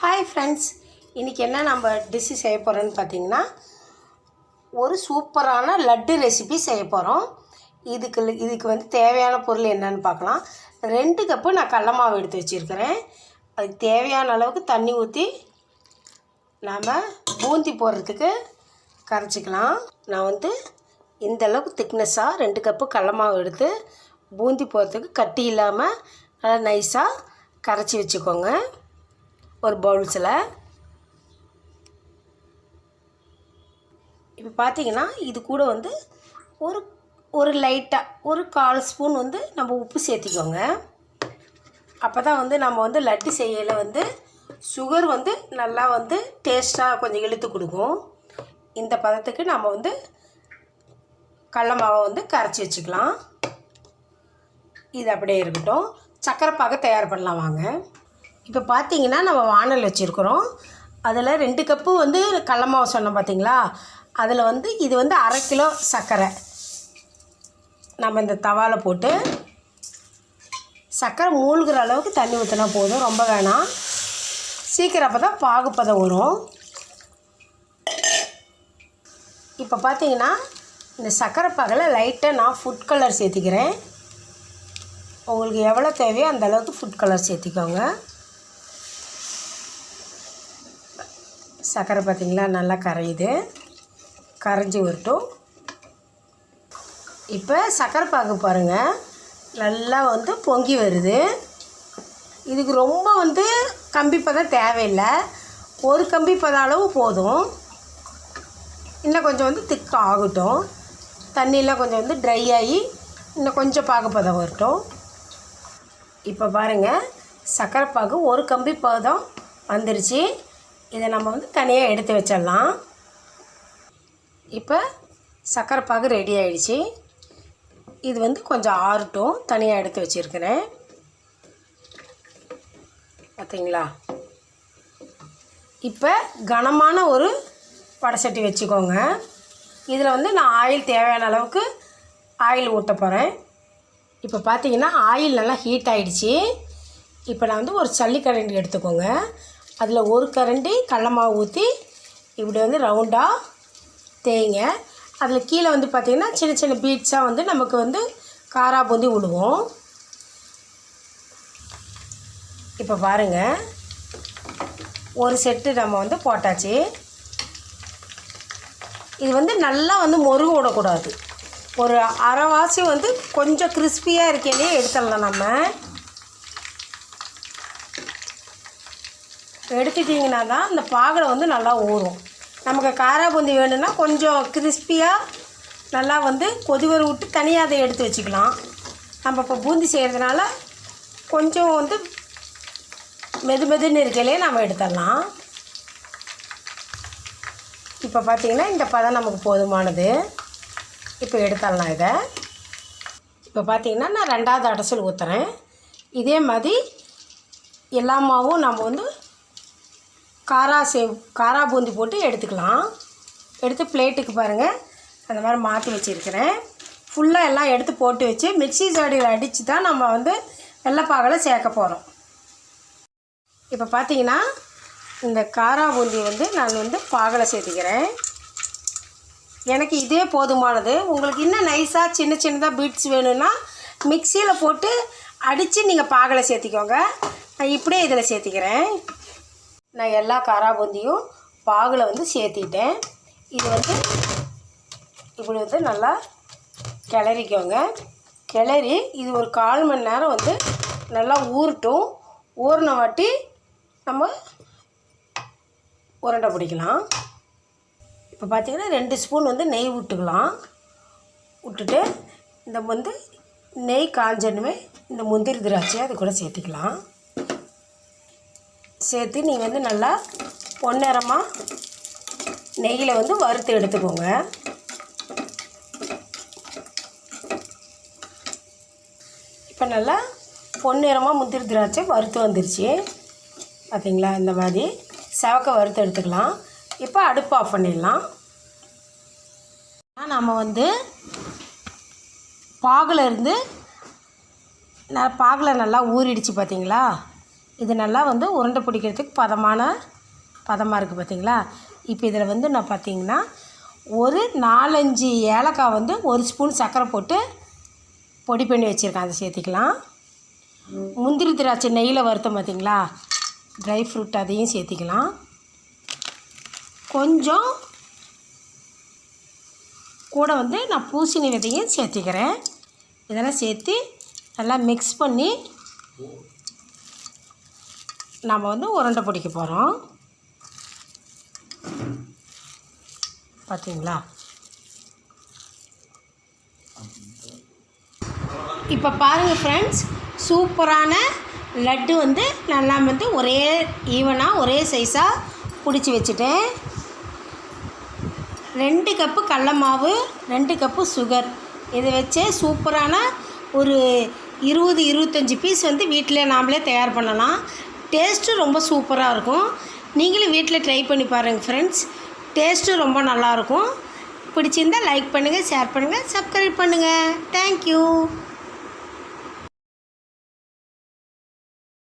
Hi friends இன்றைக்கி என்ன நம்ம டிஷ்ஷு செய்ய போகிறோன்னு பார்த்தீங்கன்னா ஒரு சூப்பரான லட்டு ரெசிபி செய்ய போகிறோம் இதுக்கு இதுக்கு வந்து தேவையான பொருள் என்னன்னு பார்க்கலாம். ரெண்டு கப்பு நான் கடல மாவு எடுத்து வச்சுருக்கிறேன். அதுக்கு தேவையான அளவுக்கு தண்ணி ஊற்றி நாம் பூந்தி போடுறதுக்கு கரைச்சிக்கலாம். நான் வந்து இந்த அளவுக்கு திக்னஸ்ஸாக ரெண்டு கப்பு கடல மாவு எடுத்து பூந்தி போடுறதுக்கு கட்டி இல்லாமல் நல்லா நைஸாக கரைச்சி வச்சுக்கோங்க. ஒரு பவுல்ஸில். இப்போ பார்த்தீங்கன்னா இது கூட வந்து ஒரு ஒரு லைட்டாக ஒரு கால் ஸ்பூன் வந்து நம்ம உப்பு சேர்த்திக்கோங்க. அப்போ தான் வந்து நம்ம வந்து லட்டு செய்யல வந்து சுகர் வந்து நல்லா வந்து டேஸ்ட்டாக கொஞ்சம் இழுத்து கொடுக்கும். இந்த பதத்துக்கு நம்ம வந்து கடல மாவை வந்து கரைச்சி வச்சுக்கலாம். இது அப்படியே இருக்கட்டும். சக்கரை பாக தயார் பண்ணலாம் வாங்க. இப்போ பார்த்தீங்கன்னா நம்ம வானல் வச்சுருக்குறோம். அதில் ரெண்டு கப்பு வந்து கடல சொன்னோம் பார்த்தீங்களா? அதில் வந்து இது வந்து அரை கிலோ சர்க்கரை. நம்ம இந்த தவாவில் போட்டு சர்க்கரை மூழ்கிற அளவுக்கு தண்ணி ஊற்றினா போதும் ரொம்ப வேணாம். சீக்கிரம் அப்போ தான் பாகுப்பதம் வரும். இப்போ பார்த்தீங்கன்னா இந்த சர்க்கரை பாகில் லைட்டாக நான் ஃபுட் கலர் சேர்த்திக்கிறேன். உங்களுக்கு எவ்வளோ தேவையோ அந்த அளவுக்கு ஃபுட் கலர் சேர்த்திக்கோங்க. சர்க்கரை பார்த்திங்களா? நல்லா கரையுது. கரைஞ்சி வரட்டும். இப்போ சர்க்கரை பாகு பாருங்கள் நல்லா வந்து பொங்கி வருது. இதுக்கு ரொம்ப வந்து கம்பி பதம் தேவையில்லை. ஒரு கம்பி பதம் அளவு போதும். இன்னும் கொஞ்சம் வந்து திக் ஆகட்டும். தண்ணியெலாம் கொஞ்சம் வந்து ட்ரை ஆகி இன்னும் கொஞ்சம் பாகுப்பதம் வரட்டும். இப்போ பாருங்கள் சர்க்கரை பாகு ஒரு கம்பி பதம் வந்துருச்சு. இதை நம்ம வந்து தனியாக எடுத்து வச்சிடலாம். இப்போ சர்க்கரை பாகு ரெடி ஆகிடுச்சி இது வந்து கொஞ்சம் ஆறட்டும். தனியாக எடுத்து வச்சுருக்கிறேன். பார்த்தீங்களா இப்போ கனமான ஒரு வடை வச்சுக்கோங்க. இதில் வந்து நான் ஆயில் தேவையான அளவுக்கு ஆயில் ஊற்ற போகிறேன் இப்போ பார்த்தீங்கன்னா ஆயில் நல்லா ஹீட் ஆகிடுச்சி இப்போ நான் வந்து ஒரு சல்லிக்கரண்டி எடுத்துக்கோங்க. அதில் ஒரு கரண்டி கடல மாவு ஊற்றி இப்படி வந்து ரவுண்டாக தேய்ங்க. அதில் கீழே வந்து பார்த்திங்கன்னா சின்ன சின்ன பீட்ஸாக வந்து நமக்கு வந்து காரா பூந்தி விடுவோம். இப்போ பாருங்கள் ஒரு செட்டு நம்ம வந்து போட்டாச்சு. இது வந்து நல்லா வந்து மொறுகு விடக்கூடாது. ஒரு அரைவாசி வந்து கொஞ்சம் கிறிஸ்பியாக இருக்கேனே எடுத்துடலாம் நம்ம. எடுத்துட்டிங்கன்னா தான் இந்த பாகலை வந்து நல்லா ஊறும். நமக்கு காரா பூந்தி வேணும்னா கொஞ்சம் கிறிஸ்பியாக நல்லா வந்து கொதிவர விட்டு தனியாக அதை எடுத்து வச்சுக்கலாம். நம்ம இப்போ பூந்தி செய்கிறதுனால கொஞ்சம் வந்து மெது மெதுன்னு இருக்கையிலே நம்ம எடுத்துடலாம். இப்போ பார்த்திங்கன்னா இந்த பதம் நமக்கு போதுமானது. இப்போ எடுத்துடலாம் இதை. இப்போ பார்த்திங்கன்னா நான் ரெண்டாவது அடசல் ஊற்றுறேன் இதே மாதிரி எல்லா மாவும் நம்ம வந்து காரா சே காரா பூந்தி போட்டு எடுத்துக்கலாம். எடுத்து பிளேட்டுக்கு பாருங்கள் அந்த மாதிரி மாற்றி வச்சுருக்கிறேன். ஃபுல்லாக எல்லாம் எடுத்து போட்டு வச்சு மிக்சி ஜாடியில் அடித்து தான் நம்ம வந்து வெள்ளைப்பாகலை சேர்க்க போகிறோம் இப்போ பார்த்தீங்கன்னா இந்த காரா பூந்தி வந்து நான் வந்து பாகலை சேர்த்துக்கிறேன். எனக்கு இதே போதுமானது. உங்களுக்கு இன்னும் நைஸாக சின்ன சின்னதாக பீட்ஸ் வேணும்னா மிக்சியில் போட்டு அடித்து நீங்கள் பாகலை சேர்த்திக்கோங்க. நான் இப்படியே இதில் சேர்த்திக்கிறேன். நான் எல்லா காராபூந்தியும் பாகில் வந்து சேர்த்திட்டேன். இது வந்து இப்படி வந்து நல்லா கிளறிக்கோங்க. கிளறி இது ஒரு கால் மணி நேரம் வந்து நல்லா ஊறட்டும். ஊறின வாட்டி நம்ம உருண்டை பிடிக்கலாம். இப்போ பார்த்திங்கன்னா ரெண்டு ஸ்பூன் வந்து நெய் விட்டுக்கலாம் விட்டுட்டு இந்த வந்து நெய் காஞ்சனுமே இந்த முந்திரி திராட்சையை அது கூட சேர்த்துக்கலாம். சேர்த்து நீங்கள் வந்து நல்லா பொன்னிறமாக நெய்யில் வந்து வறுத்து எடுத்துக்கோங்க. இப்போ நல்லா பொன்னிறமாக முந்திரி திராட்சை வறுத்து வந்துருச்சு. பார்த்தீங்களா இந்த மாதிரி செவக்க வறுத்து எடுத்துக்கலாம். இப்போ அடுப்பு ஆஃப் பண்ணிடலாம். நம்ம வந்து பாகில் இருந்து நான் பாகில் நல்லா ஊறிடுச்சு பார்த்தீங்களா இது நல்லா வந்து உருண்டை பிடிக்கிறதுக்கு பதமான பதமாக இருக்குது பார்த்தீங்களா இப்போ இதில் வந்து நான் பார்த்தீங்கன்னா ஒரு நாலஞ்சு ஏலக்காய் வந்து ஒரு ஸ்பூன் சர்க்கரை போட்டு பொடி பண்ணி வச்சுருக்கேன். அதை சேர்த்திக்கலாம். முந்திரி திராட்சை நெய்யில் வறுத்தோம் பார்த்தீங்களா ட்ரை ஃப்ரூட் அதையும் சேர்த்திக்கலாம். கொஞ்சம் கூட வந்து நான் பூசணி விதையும் சேர்த்திக்கிறேன். இதெல்லாம் சேர்த்து நல்லா மிக்ஸ் பண்ணி நம்ம வந்து உருண்டை பிடிக்க போகிறோம் பார்த்தீங்களா இப்போ பாருங்கள் ஃப்ரெண்ட்ஸ் சூப்பரான லட்டு வந்து நல்லா வந்து ஒரே ஈவனாக ஒரே சைஸாக பிடிச்சி வச்சுட்டேன். ரெண்டு கப்பு கடல மாவு ரெண்டு கப்பு சுகர் இதை வச்சே சூப்பரான ஒரு இருபது இருபத்தஞ்சி பீஸ் வந்து வீட்டிலே நாமளே தயார் பண்ணலாம். டேஸ்ட்டும் ரொம்ப சூப்பராக இருக்கும். நீங்களும் வீட்டில் ட்ரை பண்ணி பாருங்கள் ஃப்ரெண்ட்ஸ் டேஸ்ட்டும் ரொம்ப நல்லாயிருக்கும். பிடிச்சிருந்தால் லைக் பண்ணுங்கள் ஷேர் பண்ணுங்கள் சப்ஸ்கிரைப் பண்ணுங்கள் தேங்க்யூ